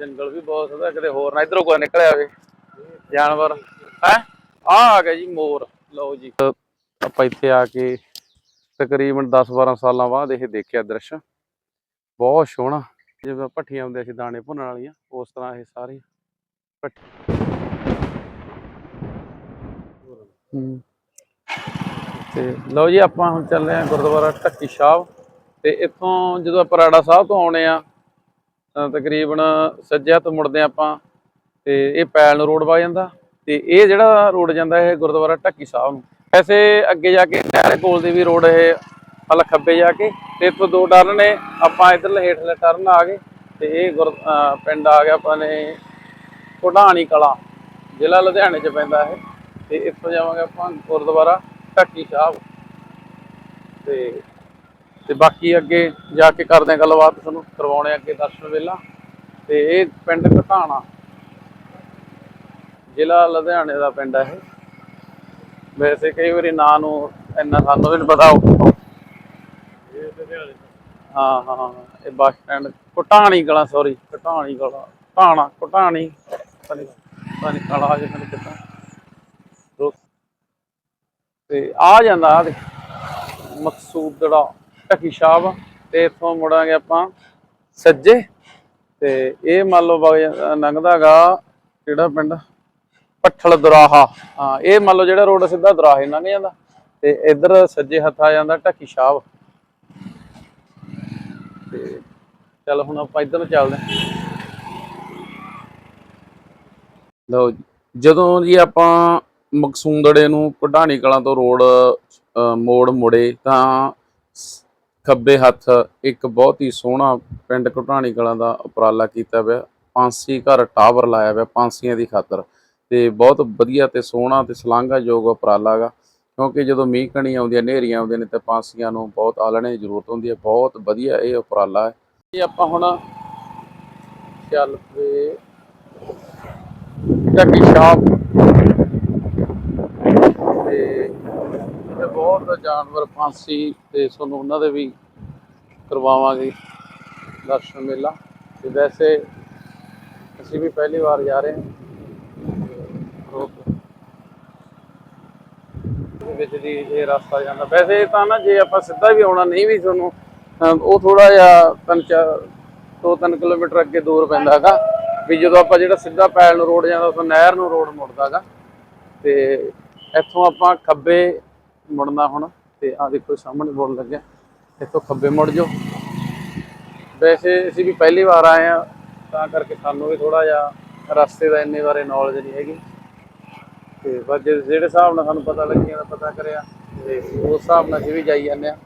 ਜੰਗਲ ਵੀ ਬਹੁਤ ਹੁੰਦਾ ਕਿਤੇ ਹੋਰ ਨਾ, ਇਧਰੋਂ ਕੋਈ ਨਿਕਲਿਆ ਆਵੇ ਜਾਨਵਰ। ਹੈ? ਆ ਆ ਗਿਆ ਜੀ ਮੋਰ। ਲਓ ਜੀ। ਆਪਾਂ ਇੱਥੇ ਆ ਕੇ ਤਕਰੀਬਨ 10-12 ਸਾਲਾਂ ਬਾਅਦ ਇਹ ਦੇਖਿਆ ਦ੍ਰਿਸ਼। ਬਹੁਤ ਸੋਹਣਾ। ਜਿਵੇਂ ਭੱਠੀਆਂ ਹੁੰਦੀਆਂ ਸੀ, ਦਾਣੇ ਭੁੰਨਣ ਵਾਲੀਆਂ, ਉਸ ਤਰ੍ਹਾਂ ਇਹ ਸਾਰੇ। ਤੇ ਲਓ ਜੀ, ਆਪਾਂ ਹੁਣ ਚੱਲੇ ਆ ਗੁਰਦੁਆਰਾ ਢੱਕੀ ਸਾਹਿਬ। ਤੇ ਇੱਥੋਂ ਜਦੋਂ ਆਪਾਂ ਰਾੜਾ ਸਾਹਿਬ ਤੋਂ ਆਉਣੇ ਆ ਤਕਰੀਬਨ ਸੱਜਿਆ ਤੋਂ ਮੁੜਦੇ ਹਾਂ ਆਪਾਂ ਤੇ ਇਹ ਪੈਲ ਨੂੰ ਰੋਡ ਵਾ ਜਾਂਦਾ ਤੇ ਇਹ ਜਿਹੜਾ ਰੋਡ ਜਾਂਦਾ ਇਹ ਗੁਰਦੁਆਰਾ ਢੱਕੀ ਸਾਹਿਬ ਨੂੰ। ਵੈਸੇ ਅੱਗੇ ਜਾ ਕੇ ਨਹਿਰ ਕੋਲ ਦੀ ਵੀ ਰੋਡ ਇਹ ਹਲ ਖੱਬੇ ਜਾ ਕੇ ਤੇ ਇੱਥੋਂ ਦੋ ਟਰਨ ਨੇ, ਆਪਾਂ ਇਧਰਲੇ ਹੇਠਲੇ ਟਰਨ ਆ ਗਏ ਤੇ ਇਹ ਗੁਰ ਪਿੰਡ ਆ ਗਿਆ ਆਪਾਂ ਨੇ ਕੋਢਾਣੀ ਕਲਾ, ਜ਼ਿਲ੍ਹਾ ਲੁਧਿਆਣੇ ਚ ਪੈਂਦਾ ਇਹ ਤੇ ਇੱਥੋਂ ਜਾਵਾਂਗੇ ਆਪਾਂ ਗੁਰਦੁਆਰਾ ਢੱਕੀ ਸਾਹਿਬ। ਤੇ ਤੇ ਬਾਕੀ ਅੱਗੇ ਜਾ ਕੇ ਕਰਦੇ ਹਾਂ ਗੱਲਬਾਤ, ਤੁਹਾਨੂੰ ਕਰਵਾਉਣੇ ਅੱਗੇ ਦਰਸ਼ਨ ਵੇਲਾ। ਤੇ ਇਹ ਪਿੰਡ ਘਟਾਣਾ। ਜ਼ਿਲ੍ਹਾ ਲੁਧਿਆਣੇ ਦਾ ਪਿੰਡ ਹੈ ਇਹ। ਵੈਸੇ ਕਈ ਵਾਰੀ ਨਾਂ ਨੂੰ ਇੰਨਾ ਸਾਨੂੰ ਵੀ ਨਹੀਂ ਪਤਾ ਹਾਂ ਹਾਂ ਇਹ ਬੱਸ ਸਟੈਂਡ, ਘਟਾਣੀ ਗਲਾ ਸੌਰੀ ਘਟਾਣੀ ਗਲਾ ਘਟਾਣਾ ਘਟਾਣੀ, ਪਤਾ ਨਹੀਂ ਪਤਾ ਨਹੀਂ ਮੈਨੂੰ ਕਿਤਾ ਤੇ ਆ ਜਾਂਦਾ, ਆ ਮਕਸੂਦੜਾ। ਢੱਕੀ ਸਾਹਿਬ ਤੇ ਇੱਥੋਂ ਮੁੜਾਂਗੇ ਆਪਾਂ ਸੱਜੇ ਤੇ ਇਹ ਮੰਨ ਲਓ ਵਗ ਜਾ- ਲੰਘਦਾਗਾ ਕਿਹੜਾ ਪਿੰਡ? ਪੱਠਲ ਦੁਰਾਹਾ। ਹਾਂ, ਇਹ ਮੰਨ ਲਓ ਜਿਹੜਾ ਰੋਡ ਸਿੱਧਾ ਦੁਰਾਹੇ ਲੰਘ ਜਾਂਦਾ ਤੇ ਇੱਧਰ ਸੱਜੇ ਹੱਥ ਆ ਜਾਂਦਾ ਢਕੀ ਸਾਹਿਬ ਤੇ ਚੱਲ ਹੁਣ ਆਪਾਂ ਇੱਧਰ ਨੂੰ ਚੱਲਦੇ ਲਓ ਜਦੋਂ ਜੀ ਆਪਾਂ ਮਕਸੂੰਦੜੇ ਨੂੰ ਕਢਾਣੀ ਕਲਾਂ ਤੋਂ ਰੋਡ ਮੋੜ ਮੁੜੇ ਤਾਂ ਖੱਬੇ ਹੱਥ ਇੱਕ ਬਹੁਤ ਹੀ ਸੋਹਣਾ ਪਿੰਡ ਕਢਾਣੀ ਕਲਾਂ ਦਾ ਉਪਰਾਲਾ ਕੀਤਾ ਹੋਇਆ ਪਾਂਸੀ ਘਰ ਟਾਵਰ ਲਾਇਆ ਹੋਇਆ ਪਾਂਸੀਆਂ ਦੀ ਖਾਤਰ ਤੇ ਬਹੁਤ ਵਧੀਆ ਤੇ ਸੋਹਣਾ ਤੇ ਸਲਾਂਘਾਯੋਗ ਉਪਰਾਲਾ ਹੈਗਾ ਕਿਉਂਕਿ ਜਦੋਂ ਮੀਂਹ ਕਣੀ ਆਉਂਦੀਆਂ ਹਨੇਰੀਆਂ ਆਉਂਦੀਆਂ ਨੇ ਤੇ ਪਾਂਸੀਆਂ ਨੂੰ ਬਹੁਤ ਆਲਣੇ ਦੀ ਜ਼ਰੂਰਤ ਹੁੰਦੀ ਹੈ ਬਹੁਤ ਵਧੀਆ ਇਹ ਉਪਰਾਲਾ ਹੈ। ਇਹ ਆਪਾਂ ਹੁਣ ਚੱਲ ਪਏ। ਢੱਕੀ ਸ਼ਾਪ ਤੇ ਤੇ ਜਾਨਵਰ ਫਾਂਸੀ ਤੇ ਤੁਹਾਨੂੰ ਉਹਨਾਂ ਦੇ ਵੀ ਕਰਵਾਵਾਂਗੇ ਦਰਸ਼ਨ ਮੇਲਾ। ਤੇ ਵੈਸੇ ਅਸੀਂ ਵੀ ਪਹਿਲੀ ਵਾਰ ਜਾ ਰਹੇ ਹਾਂ। ਵਿੱਚ ਦੀ ਇਹ ਰਸਤਾ ਜਾਂਦਾ। ਵੈਸੇ ਤਾਂ ਨਾ ਜੇ ਆਪਾਂ ਸਿੱਧਾ ਵੀ ਆਉਣਾ, ਨਹੀਂ ਵੀ ਤੁਹਾਨੂੰ ਅਹ ਉਹ ਥੋੜਾ ਜਿਹਾ ਤਿੰਨ ਚਾਰ, ਦੋ ਤਿੰਨ ਕਿਲੋਮੀਟਰ ਅੱਗੇ ਦੂਰ ਪੈਂਦਾ ਹੈਗਾ। ਵੀ ਜਦੋਂ ਆਪਾਂ ਜਿਹੜਾ ਸਿੱਧਾ ਪੈਲ ਨੂੰ ਰੋਡ ਜਾਂਦਾ, ਉਦੋਂ ਨਹਿਰ ਨੂੰ ਰੋਡ ਮੁੜਦਾ ਹੈਗਾ। ਤੇ ਇੱਥੋਂ ਆਪਾਂ ਖੱਬੇ ਮੁੜਨਾ ਹੁਣ ਤੇ ਆ ਦੇਖੋ ਸਾਹਮਣੇ ਬੋਲ ਲੱਗਿਆ। ਇੱਥੋਂ ਖੱਬੇ ਮੁੜ ਜਾਓ। ਵੈਸੇ ਅਸੀਂ ਵੀ ਪਹਿਲੀ ਵਾਰ ਆਏ ਆ ਤਾਂ ਕਰਕੇ ਸਾਨੂੰ ਵੀ ਥੋੜਾ ਜਿਹਾ ਰਸਤੇ ਦਾ ਇੰਨੇ ਬਾਰੇ ਨੌਲੇਜ ਨਹੀਂ ਹੈਗੀ। ਤੇ ਬਸ ਜਿਹੜੇ ਹਿਸਾਬ ਨਾਲ ਸਾਨੂੰ ਪਤਾ ਲੱਗਿਆ ਤਾਂ ਪਤਾ ਕਰਿਆ ਤੇ ਉਸ ਹਿਸਾਬ ਨਾਲ ਅਸੀਂ ਵੀ ਜਾਈ ਜਾਂਦੇ ਆ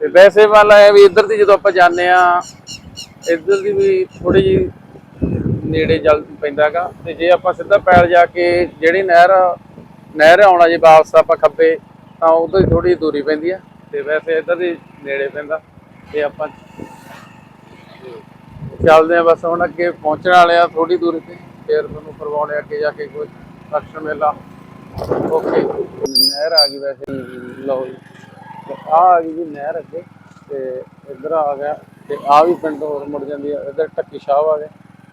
ਤੇ ਵੈਸੇ ਮੰਨ ਲਾ ਇਹ ਵੀ ਇੱਧਰ ਦੀ ਜਦੋਂ ਆਪਾਂ ਜਾਂਦੇ ਆ ਇੱਧਰ ਦੀ ਵੀ ਥੋੜੀ ਜੀ ਨੇੜੇ ਜਲ ਪੈਂਦਾਗਾ ਤੇ ਜੇ ਆਪਾਂ ਸਿੱਧਾ ਪੈਰ ਜਾ ਕੇ ਜਿਹੜੀ ਨਹਿਰ ਨਹਿਰ ਆਉਣਾ ਜੇ ਵਾਪਸ ਆਪਾਂ ਖੱਬੇ ਤਾਂ ਉਧਰ ਹੀ ਥੋੜੀ ਦੂਰੀ ਪੈਂਦੀ ਆ। ਤੇ ਵੈਸੇ ਇੱਧਰ ਦੀ ਨੇੜੇ ਪੈਂਦਾ। ਤੇ ਆਪਾਂ ਚੱਲਦੇ ਆ ਬਸ ਹੁਣ ਅੱਗੇ ਪਹੁੰਚਣ ਵਾਲੇ ਆ ਥੋੜੀ ਦੂਰੀ ਤੇ। ਫਿਰ ਤੁਹਾਨੂੰ ਕਰਵਾਉਣੇ ਅੱਗੇ ਜਾ ਕੇ ਕੋਈ ਦਰਸ਼ਨ ਮੇਲਾ। ਓਕੇ। ਨਹਿਰ ਆ ਗਈ ਵੈਸੇ। ਲਓ ਜੀ। ਤੇ ਆ ਆ ਗਈ ਜੀ ਨਹਿਰ ਅੱਗੇ। ਤੇ ਇੱਧਰ ਆ ਗਿਆ। ਤੇ ਆ ਵੀ ਪਿੰਡ ਹੋਰ ਮੁੜ ਜਾਂਦੀ ਆ। ਇੱਧਰ ਟੱਕੀ ਸ਼ਾਹ ਆ ਗਿਆ।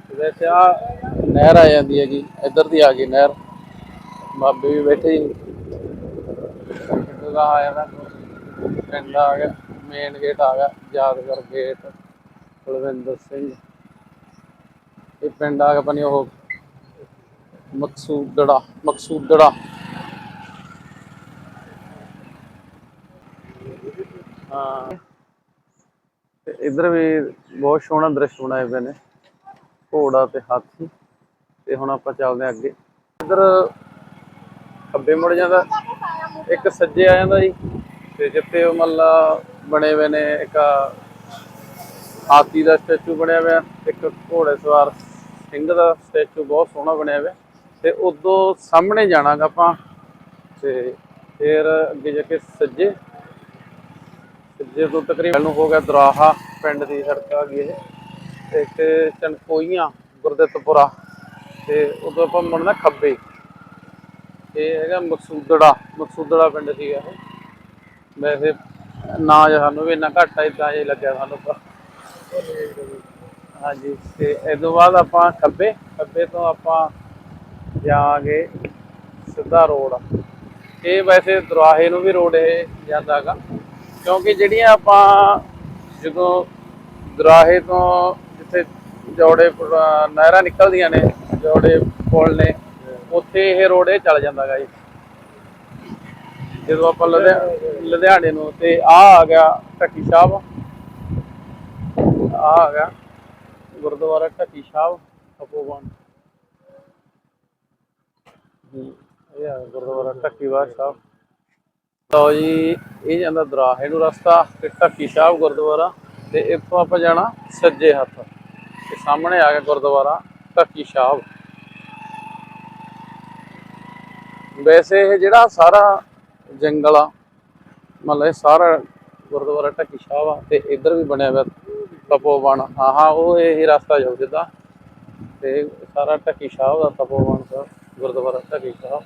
ਤੇ ਵੈਸੇ ਆ ਨਹਿਰ ਆ ਜਾਂਦੀ ਹੈਗੀ। ਇੱਧਰ ਦੀ ਆ ਗਈ ਨਹਿਰ। ਬਾਬੇ ਵੀ ਬੈਠੇ ਜੀ। ਦਾ ਆ ਜਾਂਦਾ। ਪਿੰਡ ਆ ਗਿਆ ਮੇਨ ਗੇਟ ਆ ਗਿਆ, ਯਾਦਗਾਰ ਗੇਟ ਕੁਲਵਿੰਦਰ ਸਿੰਘ। ਇਹ ਪਿੰਡ ਆ ਗਿਆ ਪਨੀ ਉਹ ਮਕਸੂਦੜਾ ਮਕਸੂਦੜਾ। ਹਾਂ। ਤੇ ਇਧਰ ਵੀ ਬਹੁਤ ਸੋਹਣਾ ਦ੍ਰਿਸ਼ ਬਣਾਏ ਹੋਏ ਨੇ, ਘੋੜਾ ਤੇ ਹਾਥੀ। ਤੇ ਹੁਣ ਆਪਾਂ ਚੱਲਦੇ ਹਾਂ ਅੱਗੇ। ਇਧਰ ਖੱਬੇ ਮੁੜ ਜਾਂਦਾ। ਇੱਕ ਸੱਜੇ ਆ ਜਾਂਦਾ ਜੀ, ਤੇ ਜਿੱਥੇ ਉਹ ਮੱਲਾ ਬਣੇ ਹੋਏ ਨੇ, ਇੱਕ ਹਾਥੀ ਦਾ ਸਟੈਚੂ ਬਣਿਆ ਹੋਇਆ, ਇੱਕ ਘੋੜੇ ਸਵਾਰ ਸਿੰਘ ਦਾ ਸਟੈਚੂ ਬਹੁਤ ਸੋਹਣਾ ਬਣਿਆ ਹੋਇਆ, ਤੇ ਉਦੋਂ ਸਾਹਮਣੇ ਜਾਣਾਗਾ ਆਪਾਂ, ਤੇ ਫਿਰ ਅੱਗੇ ਜਾ ਕੇ ਸੱਜੇ ਸੱਜੇ ਤੋਂ ਤਕਰੀਬਨ ਨੂੰ ਹੋ ਗਿਆ ਦਰਾਹਾ ਪਿੰਡ ਦੀ ਸੜਕ ਆ ਗਈ ਇਹ, ਤੇ ਇੱਕ ਗੁਰਦਿੱਤਪੁਰਾ, ਤੇ ਉਦੋਂ ਆਪਾਂ ਮੁੜਨਾ ਖੱਬੇ। ਇਹ ਹੈਗਾ ਮਕਸੂਦੜਾ ਮਕਸੂਦੜਾ ਪਿੰਡ ਸੀਗਾ ਇਹ। ਵੈਸੇ ਨਾ ਸਾਨੂੰ ਵੀ ਇੰਨਾ ਘੱਟ ਇਦਾਂ ਤਾਂ ਇਹ ਲੱਗਿਆ ਸਾਨੂੰ ਤਾਂ। ਹਾਂਜੀ, ਤੇ ਇਸ ਤੋਂ ਬਾਅਦ ਆਪਾਂ ਖੱਬੇ ਖੱਬੇ ਤੋਂ ਆਪਾਂ ਜਾਵਾਂਗੇ ਸਿੱਧਾ ਰੋਡ। ਇਹ ਵੈਸੇ ਦਰਾਹੇ ਨੂੰ ਵੀ ਰੋਡ ਇਹ ਜਾਂਦਾਗਾ ਕਿਉਂਕਿ ਜਿਹੜੀਆਂ ਆਪਾਂ ਜਦੋਂ ਦਰਾਹੇ ਤੋਂ ਜਿੱਥੇ ਜੋੜੇ ਨਹਿਰਾਂ ਨਿਕਲਦੀਆਂ ਨੇ ਜੋੜੇ ਪੁਲ ਨੇ ਉੱਥੇ ਇਹ ਰੋਡ ਇਹ ਚੱਲ ਜਾਂਦਾਗਾ ਜੀ। ਜਦੋਂ ਆਪਾਂ ਲੁਧਿਆ- ਲੁਧਿਆਣੇ ਨੂੰ ਤੇ ਆ ਆ ਗਿਆ ਢੱਕੀ ਸਾਹਿਬ। ਆ ਆ ਗਿਆ ਗੁਰਦੁਆਰਾ ਢੱਕੀ ਸਾਹਿਬ ਤਪੋਵਨ ਜੀ ਇਹ ਆ ਗੁਰਦੁਆਰਾ ਢੱਕੀਵਾਲ ਸਾਹਿਬ। ਲਓ ਜੀ, ਇਹ ਜਾਂਦਾ ਦਰਾਹੇ ਨੂੰ ਰਸਤਾ ਤੇ ਢੱਕੀ ਸਾਹਿਬ ਗੁਰਦੁਆਰਾ ਤੇ ਇੱਥੋਂ ਆਪਾਂ ਜਾਣਾ ਸੱਜੇ ਹੱਥ। ਤੇ ਸਾਹਮਣੇ ਆ ਗਿਆ ਗੁਰਦੁਆਰਾ ਢੱਕੀ ਸਾਹਿਬ। ਵੈਸੇ ਇਹ ਜਿਹੜਾ ਸਾਰਾ ਜੰਗਲ ਆ, ਮਤਲਬ ਇਹ ਸਾਰਾ ਗੁਰਦੁਆਰਾ ਢੱਕੀ ਸਾਹਿਬ ਆ ਤੇ ਇੱਧਰ ਵੀ ਬਣਿਆ ਹੋਇਆ ਤਪੋਵਨ ਹਾਂ ਹਾਂ, ਉਹ ਇਹ ਰਸਤਾ ਜਾਊ ਜਿੱਦਾਂ ਤੇ ਸਾਰਾ ਢੱਕੀ ਸਾਹਿਬ ਦਾ ਤਪੋਵਨ ਸਾਹਿਬ ਗੁਰਦੁਆਰਾ ਢੱਕੀ ਸਾਹਿਬ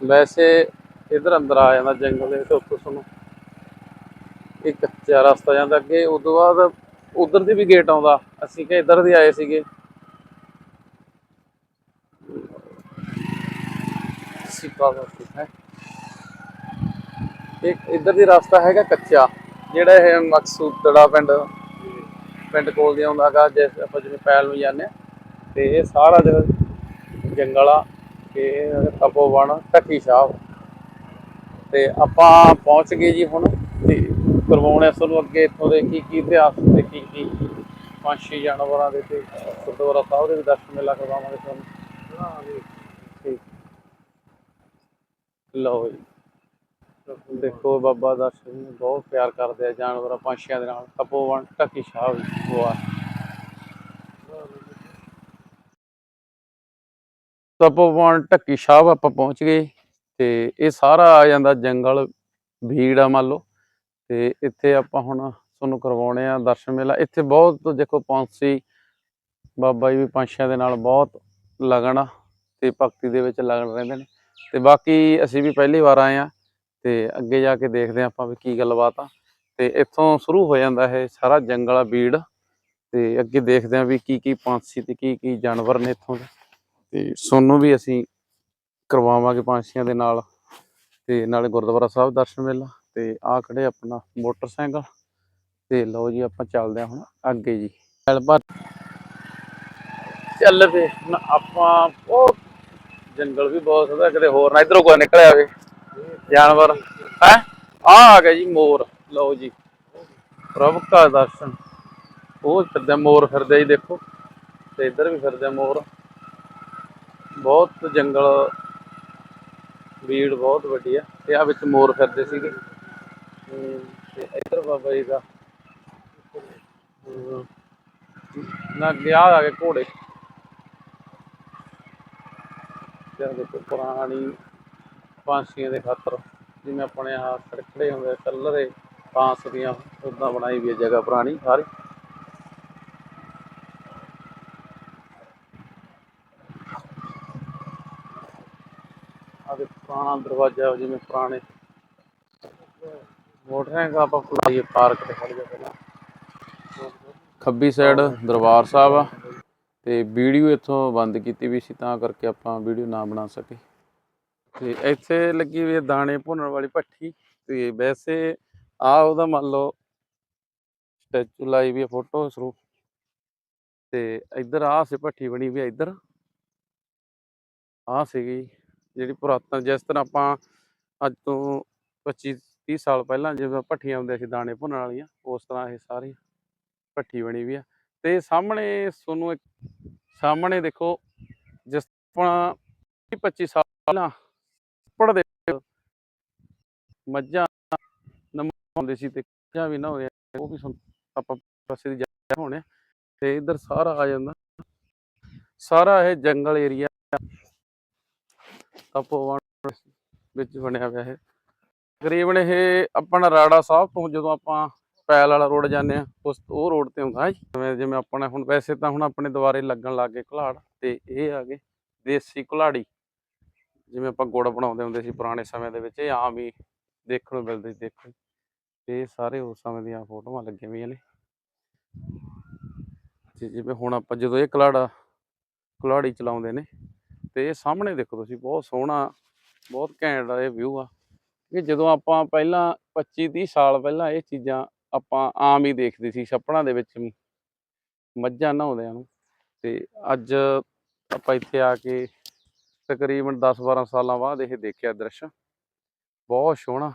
ਵੈਸੇ ਇਧਰ ਅੰਦਰ ਆ ਜਾਂਦਾ ਜੰਗਲ ਦੇ ਤੇ ਉੱਥੋਂ ਤੁਹਾਨੂੰ ਇਹ ਕੱਚਾ ਰਸਤਾ ਜਾਂਦਾ ਅੱਗੇ ਉਸ ਤੋਂ ਬਾਅਦ ਉਧਰ ਦੀ ਵੀ ਗੇਟ ਆਉਂਦਾ। ਅਸੀਂ ਕਿ ਇਧਰ ਦੇ ਆਏ ਸੀਗੇ। ਸਿੱਕਾ ਦਾ ਹੈ। ਇੱਕ ਇਧਰ ਦੀ ਰਸਤਾ ਹੈਗਾ ਕੱਚਾ, ਜਿਹੜਾ ਇਹ ਮਕਸੂਦੜਾ ਪਿੰਡ ਪਿੰਡ ਕੋਲ ਦੀ ਆਉਂਦਾਗਾ ਜਿਸ ਆਪਾਂ ਜਿਵੇਂ ਪੈਲ ਨੂੰ ਜਾਂਦੇ ਹਾਂ। ਤੇ ਇਹ ਸਾਰਾ ਜਿਹੜਾ ਜੰਗਲ ਆ ਇਹ ਤਪੋਵਣ ਢੱਕੀ ਸਾਹਿਬ ਤੇ ਆਪਾਂ ਪਹੁੰਚ ਗਏ ਜੀ ਹੁਣ ਕਰਵਾਉਣਾ ਸਾਨੂੰ ਅੱਗੇ ਇੱਥੋਂ ਦੇ ਕੀ ਕੀ ਇਤਿਹਾਸ ਤੇ ਕੀ ਕੀ ਪੰਛੀ, ਜਾਨਵਰਾਂ ਦੇ ਤੇ ਗੁਰਦੁਆਰਾ ਸਾਹਿਬ ਦੇ ਵੀ ਦਰਸ਼ਨ ਮੇਲਾ ਕਰਵਾਵਾਂਗੇ ਤੁਹਾਨੂੰ। ਠੀਕ। ਲਓ ਜੀ। ਦੇਖੋ ਬਾਬਾ ਦਰਸ਼ਨ ਜੀ ਬਹੁਤ ਪਿਆਰ ਕਰਦੇ ਆ ਜਾਨਵਰਾਂ, ਪੰਛੀਆਂ ਦੇ ਨਾਲ। ਤਪੋਵਨ ਢੱਕੀ ਸ਼ਾਹ ਗੋਆ। ਤਪੋਵਨ ਢੱਕੀ ਸ਼ਾਹ ਆਪਾਂ ਪਹੁੰਚ ਗਏ ਤੇ ਇਹ ਸਾਰਾ ਆ ਜਾਂਦਾ ਜੰਗਲ, ਭੀੜ ਆ ਮੰਨ ਲਓ। ਤੇ ਇੱਥੇ ਆਪਾਂ ਹੁਣ ਤੁਹਾਨੂੰ ਕਰਵਾਉਣੇ ਆ ਦਰਸ਼ਨ ਮੇਲਾ। ਇੱਥੇ ਬਹੁਤ ਦੇਖੋ ਪੰਛੀ, ਬਾਬਾ ਜੀ ਵੀ ਪੰਛੀਆਂ ਦੇ ਨਾਲ ਬਹੁਤ ਲਗਨ ਆ ਤੇ ਭਗਤੀ ਦੇ ਵਿੱਚ ਲਗਨ ਰਹਿੰਦੇ ਨੇ। ਤੇ ਬਾਕੀ ਅਸੀਂ ਵੀ ਪਹਿਲੀ ਵਾਰ ਆਏ ਆ ਤੇ ਅੱਗੇ ਜਾ ਕੇ ਦੇਖਦੇ ਹਾਂ ਆਪਾਂ ਵੀ ਕੀ ਗੱਲਬਾਤ ਆ। ਤੇ ਇੱਥੋਂ ਸ਼ੁਰੂ ਹੋ ਜਾਂਦਾ ਇਹ ਸਾਰਾ ਜੰਗਲ ਆ, ਬੀੜ। ਤੇ ਅੱਗੇ ਦੇਖਦੇ ਹਾਂ ਵੀ ਕੀ ਕੀ ਪੰਛੀ ਤੇ ਕੀ ਕੀ ਜਾਨਵਰ ਨੇ ਇੱਥੋਂ ਦੇ। ਤੇ ਸੋਨੂੰ ਵੀ ਅਸੀਂ ਕਰਵਾਵਾਂਗੇ ਪੰਛੀਆਂ ਦੇ ਨਾਲ। ਤੇ ਨਾਲੇ ਗੁਰਦੁਆਰਾ ਸਾਹਿਬ ਦਰਸ਼ਨ ਮੇਲਾ। ਤੇ ਆ ਖੜੇ ਆਪਣਾ ਮੋਟਰਸਾਈਕਲ ਤੇ ਲਓ ਜੀ ਆਪਾਂ ਚੱਲਦੇ ਹਾਂ ਹੁਣ ਅੱਗੇ ਜੀ। ਚੱਲ ਭਾ ਚੱਲ ਫੇ ਆਪਾਂ, ਉਹ ਜੰਗਲ ਵੀ ਬਹੁਤ ਹੁੰਦਾ ਕਿਤੇ ਹੋਰ ਨਾ, ਇਧਰੋਂ ਕੋਈ ਨਿਕਲਿਆ ਆਵੇ ਜਾਨਵਰ, ਹੈ? ਆ ਆ ਗਿਆ ਜੀ ਮੋਰ, ਲਓ ਜੀ। ਪ੍ਰਭ ਕਾ ਦਰਸ਼ਨ। ਉਹ ਫਿਰਦੇ ਮੋਰ ਫਿਰਦੇ ਜੀ, ਦੇਖੋ। ਤੇ ਇੱਧਰ ਵੀ ਫਿਰਦੇ ਮੋਰ। ਬਹੁਤ ਜੰਗਲ ਭੀੜ ਬਹੁਤ ਵੱਡੀ ਆ। ਤੇ ਆ ਵਿੱਚ ਮੋਰ ਫਿਰਦੇ ਸੀਗੇ। ਤੇ ਇੱਧਰ ਬਾਬਾ ਜੀ ਦਾ। ਨਾ ਗਿਆ ਆ ਗਏ ਘੋੜੇ। ਤੇ ਦੇਖੋ, ਪੁਰਾਣੀ ਪੰਛੀਆਂ ਦੇ ਖਾਤਰ ਜਿਵੇਂ ਆਪਣੇ ਆ ਖੜਖੜੇ ਹੁੰਦੇ ਕਲਰੇ ਬਾਂਸ ਦੀਆਂ ਉਦਾਂ ਬਣਾਈ ਵੀ ਜਗ੍ਹਾ ਪੁਰਾਣੀ, ਸਾਰੀ। ਆ ਦੇ ਪੁਰਾਣਾ ਦਰਵਾਜ਼ਾ ਜਿਵੇਂ ਪੁਰਾਣੇ ਮੋਟਰਸਾਈਕਲ ਆਪਾਂ ਖੁਲਾਈਏ ਪਾਰਕ ਤੇ ਖੜ ਜਾ ਪਹਿਲਾਂ ਖੱਬੀ ਸਾਈਡ ਦਰਬਾਰ ਸਾਹਿਬ ਆ, ਤੇ ਵੀਡੀਓ ਇੱਥੋਂ ਬੰਦ ਕੀਤੀ ਵੀ ਸੀ, ਤਾਂ ਕਰਕੇ ਆਪਾਂ ਵੀਡੀਓ ਨਾ ਬਣਾ ਸਕੇ। ਤੇ ਇੱਥੇ ਲੱਗੀ ਹੋਈ ਹੈ ਦਾਣੇ ਭੁੰਨਣ ਵਾਲੀ ਭੱਠੀ, ਤੇ ਵੈਸੇ ਆ ਉਹਦਾ ਮੰਨ ਲਓ ਸਟੈਚੂ ਲਾਈ ਵੀ ਹੈ ਫੋਟੋ ਸਰੂਪ ਤੇ ਇੱਧਰ ਆ ਸੇ ਭੱਠੀ ਬਣੀ ਵੀ ਇੱਧਰ। ਆ ਸੀਗੀ ਜਿਹੜੀ ਪੁਰਾਤਨ, ਜਿਸ ਤਰ੍ਹਾਂ ਆਪਾਂ ਅੱਜ ਤੋਂ 25 30 ਸਾਲ ਪਹਿਲਾਂ ਜਿਵੇਂ ਭੱਠੀਆਂ ਹੁੰਦੀਆਂ ਸੀ ਦਾਣੇ ਭੁੰਨਣ ਵਾਲੀਆਂ, ਉਸ ਤਰ੍ਹਾਂ ਇਹ ਸਾਰੀ ਭੱਠੀ ਬਣੀ ਵੀ ਆ। ਤੇ ਸਾਹਮਣੇ ਤੁਹਾਨੂੰ ਇੱਕ, ਸਾਹਮਣੇ ਦੇਖੋ, ਜਿਸ ਤਰ੍ਹਾਂ 25 ਸਾਲ ਪਹਿਲਾਂ ਪੜਦੇ ਮੱਝਾਂ ਨਮਾਉਂਦੇ ਸੀ ਤੇ ਮੱਝਾਂ ਵੀ ਨਾ ਹੋਏ, ਉਹ ਵੀ ਆਪਾਂ ਪਾਸੇ ਦੀ ਜਾ ਹੋਣੇ ਤੇ ਇੱਧਰ ਸਾਰਾ ਆ ਜਾਂਦਾ। ਸਾਰਾ ਇਹ ਜੰਗਲ ਏਰੀਆ, ਤਪੋਵਨ ਵਿੱਚ ਬਣਿਆ ਹੋਇਆ ਹੈ ਤਕਰੀਬਨ ਇਹ ਆਪਣਾ ਰਾੜਾ ਸਾਹਿਬ ਤੋਂ ਜਦੋਂ ਆਪਾਂ ਪੈਲ ਵਾਲਾ ਰੋਡ ਜਾਂਦੇ ਆ ਉਸ ਉਹ ਰੋਡ ਤੇ ਹੁੰਦਾ ਜੀ। ਜਿਵੇਂ ਜਿਵੇਂ ਆਪਣੇ ਹੁਣ ਵੈਸੇ ਤਾਂ ਹੁਣ ਆਪਣੇ ਦੁਆਰੇ ਲੱਗਣ ਲੱਗ ਗਏ ਘੁਲਾੜ ਤੇ ਇਹ ਆ ਗਏ ਦੇਸੀ ਕੁਲਾੜੀ ਜਿਵੇਂ ਆਪਾਂ ਗੁੜ ਬਣਾਉਂਦੇ ਹੁੰਦੇ ਸੀ ਪੁਰਾਣੇ ਸਮੇਂ ਦੇ ਵਿੱਚ, ਇਹ ਆਮ ਹੀ ਦੇਖਣ ਨੂੰ ਮਿਲਦੇ ਸੀ ਦੇਖੋ ਤੇ ਸਾਰੇ ਉਸ ਸਮੇਂ ਦੀਆਂ ਫੋਟੋਆਂ ਲੱਗੀਆਂ ਹੋਈਆਂ ਨੇ। ਤੇ ਜਿਵੇਂ ਹੁਣ ਆਪਾਂ ਜਦੋਂ ਇਹ ਕੁਲਾੜਾ ਕੁਲਾੜੀ ਚਲਾਉਂਦੇ ਨੇ, ਤੇ ਇਹ ਸਾਹਮਣੇ ਦੇਖੋ ਤੁਸੀਂ, ਬਹੁਤ ਸੋਹਣਾ, ਬਹੁਤ ਘੈਂਟ ਦਾ ਇਹ ਵਿਊ ਆ। ਕਿ ਜਦੋਂ ਆਪਾਂ ਪਹਿਲਾਂ 25 30 ਸਾਲ ਪਹਿਲਾਂ ਇਹ ਚੀਜ਼ਾਂ ਆਪਾਂ ਆਮ ਹੀ ਦੇਖਦੇ ਸੀ, ਛੱਪੜਾਂ ਦੇ ਵਿੱਚ ਮੱਝਾਂ ਨਹਾਉਂਦਿਆਂ ਨੂੰ, ਤੇ ਅੱਜ ਆਪਾਂ ਇੱਥੇ ਆ ਕੇ ਤਕਰੀਬਨ 10 12 ਸਾਲਾਂ ਬਾਅਦ ਇਹ ਦੇਖਿਆ ਦ੍ਰਿਸ਼। ਬਹੁਤ ਸੋਹਣਾ।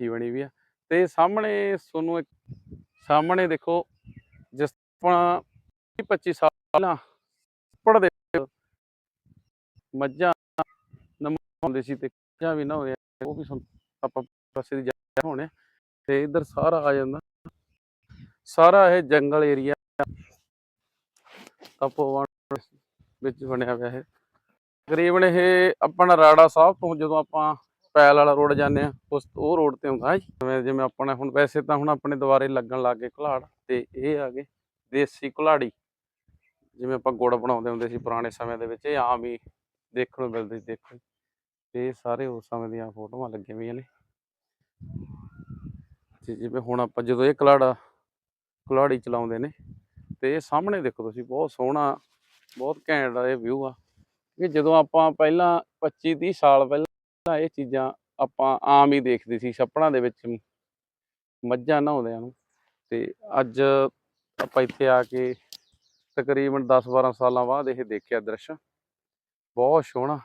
ਕੀ ਬਣੀ ਵੀ ਆ। ਤੇ ਸਾਹਮਣੇ ਤੁਹਾਨੂੰ ਇੱਕ, ਸਾਹਮਣੇ ਦੇਖੋ, ਜਿਸ ਆਪਾਂ 25 ਸਾਲ ਪਹਿਲਾਂ ਛੱਪੜ ਦੇ ਮੱਝਾਂ ਨਮਾਉਂਦੇ ਸੀ ਤੇ ਮੱਝਾਂ ਵੀ ਨਾ ਹੋਏ, ਉਹ ਵੀ ਤੁਹਾਨੂੰ ਆਪਾਂ ਪਾਸੇ ਦੀ ਜਾ ਹੋਣੇ ਤੇ ਇਧਰ ਸਾਰਾ ਆ ਜਾਂਦਾ। ਸਾਰਾ ਇਹ ਜੰਗਲ ਏਰੀਆ ਤਪੋਵਨ ਵਿੱਚ ਬਣਿਆ ਹੋਇਆ ਹੈ ਤਕਰੀਬਨ ਇਹ ਆਪਣਾ ਰਾੜਾ ਸਾਹਿਬ ਤੋਂ ਜਦੋਂ ਆਪਾਂ ਪੈਲ ਵਾਲਾ ਰੋਡ ਜਾਂਦੇ ਆ, ਉਸ ਉਹ ਰੋਡ ਤੇ ਹੁੰਦਾ ਹੈ ਜਿਵੇਂ ਜਿਵੇਂ ਆਪਣਾ ਹੁਣ ਵੈਸੇ ਤਾਂ ਹੁਣ ਆਪਣੇ ਦੁਆਰੇ ਲੱਗਣ ਲੱਗ ਗਏ ਕੁਲਾੜ, ਤੇ ਇਹ ਆ ਗਏ ਦੇਸੀ ਕੁਲਾੜੀ। ਜਿਵੇਂ ਆਪਾਂ ਗੁੜ ਬਣਾਉਂਦੇ ਹੁੰਦੇ ਸੀ ਪੁਰਾਣੇ ਸਮੇਂ ਦੇ ਵਿੱਚ, ਇਹ ਆਮ ਹੀ ਦੇਖਣ ਨੂੰ ਮਿਲਦੇ ਸੀ ਦੇਖੋ ਤੇ ਸਾਰੇ ਉਸ ਸਮੇਂ ਦੀਆਂ ਫੋਟੋਆਂ ਲੱਗੀਆਂ ਹੋਈਆਂ ਨੇ। ਤੇ ਜਿਵੇਂ ਹੁਣ ਆਪਾਂ ਜਦੋਂ ਇਹ ਕਲਾੜਾ, ਕੁਲਾੜੀ ਚਲਾਉਂਦੇ ਨੇ, ਤੇ ਇਹ ਸਾਹਮਣੇ ਦੇਖੋ ਤੁਸੀਂ ਬਹੁਤ ਸੋਹਣਾ, ਬਹੁਤ ਘੈਂਟ ਦਾ ਇਹ ਵਿਊ ਆ। ਕਿ ਜਦੋਂ ਆਪਾਂ ਪਹਿਲਾਂ 25 30 ਸਾਲ ਪਹਿਲਾਂ ਇਹ ਚੀਜ਼ਾਂ ਆਪਾਂ ਆਮ ਹੀ ਦੇਖਦੇ ਸੀ, ਛੱਪੜਾਂ ਦੇ ਵਿੱਚ ਮੱਝਾਂ ਨਹਾਉਂਦਿਆਂ ਨੂੰ। ਤੇ ਅੱਜ ਆਪਾਂ ਇੱਥੇ ਆ ਕੇ ਤਕਰੀਬਨ 10 12 ਸਾਲਾਂ ਬਾਅਦ ਇਹ ਦੇਖਿਆ ਦ੍ਰਿਸ਼। ਬਹੁਤ ਸੋਹਣਾ।